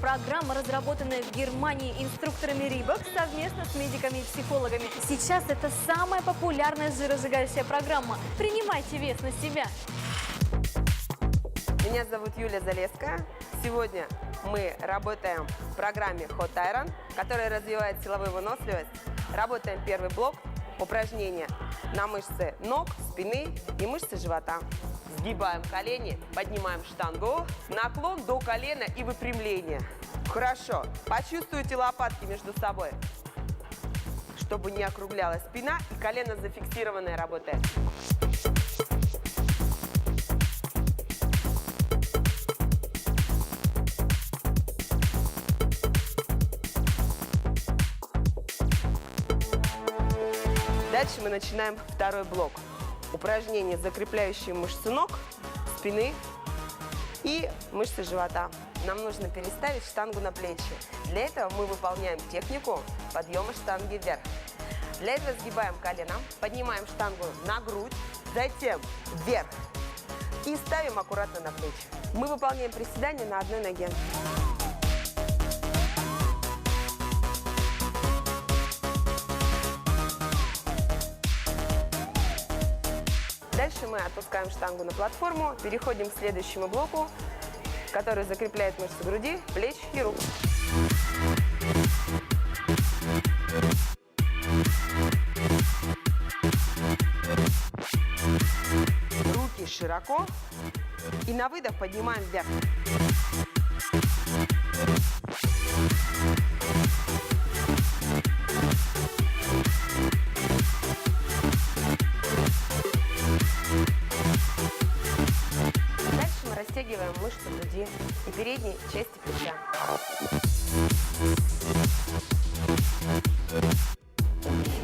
Программа, разработанная в Германии инструкторами Рибок совместно с медиками и психологами. Сейчас это самая популярная жиросжигающая программа. Принимайте вес на себя. Меня зовут Юлия Залеская. Сегодня мы работаем в программе Hot Iron, которая развивает силовую выносливость. Работаем первый блок упражнения на мышцы ног, спины и мышцы живота. Сгибаем колени, поднимаем штангу, наклон до колена и выпрямление. Хорошо. Почувствуйте лопатки между собой, чтобы не округлялась спина и колено зафиксированное работает. Дальше мы начинаем второй блок. Упражнения, закрепляющие мышцы ног, спины и мышцы живота. Нам нужно переставить штангу на плечи. Для этого мы выполняем технику подъема штанги вверх. Для этого сгибаем колено, поднимаем штангу на грудь, затем вверх и ставим аккуратно на плечи. Мы выполняем приседания на одной ноге. Дальше мы отпускаем штангу на платформу, переходим к следующему блоку, который закрепляет мышцы груди, плеч и рук. Руки широко и на выдох поднимаем вверх. Растягиваем мышцы груди и передней части плеча.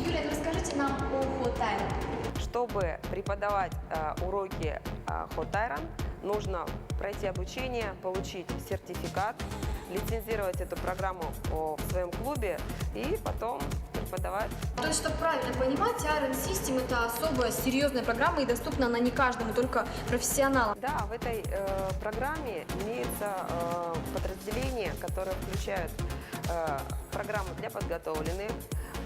Юлия, расскажите нам о Iron. Чтобы преподавать э, уроки э, нужно пройти обучение, получить сертификат, лицензировать эту программу о- в своем клубе и потом преподавать. То есть, чтобы правильно понимать, Iron System это особая серьезная программа и доступна она не каждому, только профессионалам. Да, в этой э, программе имеется э, подразделение, которое включает э, программу для подготовленных,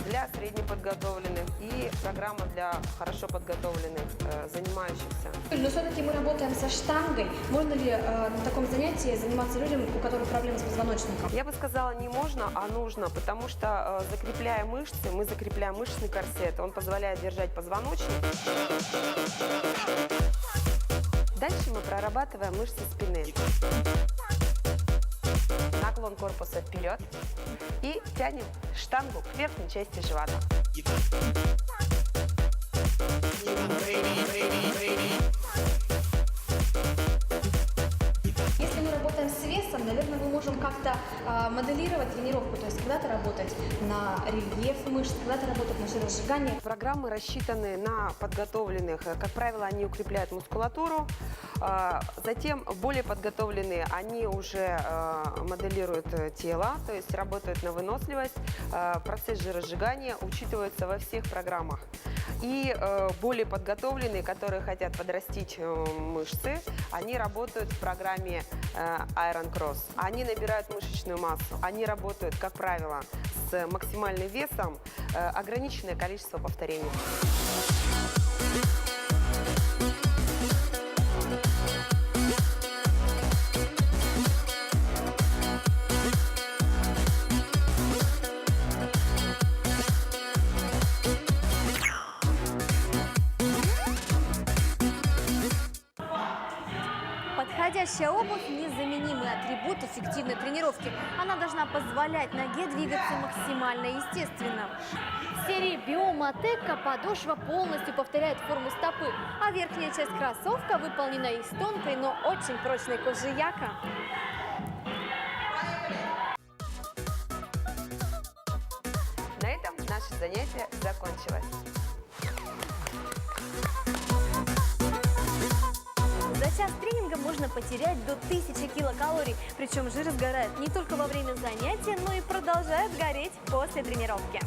для среднеподготовленных и программа для хорошо подготовленных э, занимающихся. Но все-таки мы работаем со штангой. Можно ли э, на таком занятии заниматься людям, у которых проблемы с позвоночником? Я бы сказала, не можно, а нужно, потому что э, закрепляя мышцы, мы закрепляем мышечный корсет, он позволяет держать позвоночник. Дальше мы прорабатываем мышцы спины. Наклон корпуса вперед и тянем штангу к верхней части живота. Можем как-то э, моделировать тренировку, то есть когда-то работать на рельеф мышц, когда-то работать на жиросжигание. Программы рассчитаны на подготовленных. Э, Как правило, они укрепляют мускулатуру. А, Затем более подготовленные, они уже э, моделируют э, тело, то есть работают на выносливость. Э, Процесс жиросжигания учитывается во всех программах. И э, более подготовленные, которые хотят подрастить э, мышцы, они работают в программе э, Iron Cross. Они набирают мышечную массу. Они работают, как правило, с максимальным весом, э, ограниченное количество повторений. Подходящая обувь – незаменимый атрибут эффективной тренировки. Она должна позволять ноге двигаться максимально естественно. В серии Биомотека подошва полностью повторяет форму стопы, а верхняя часть кроссовка выполнена из тонкой, но очень прочной кожи яка. На этом наше занятие закончилось. Можно потерять до 1000 килокалорий. Причем жир сгорает не только во время занятия, но и продолжает гореть после тренировки.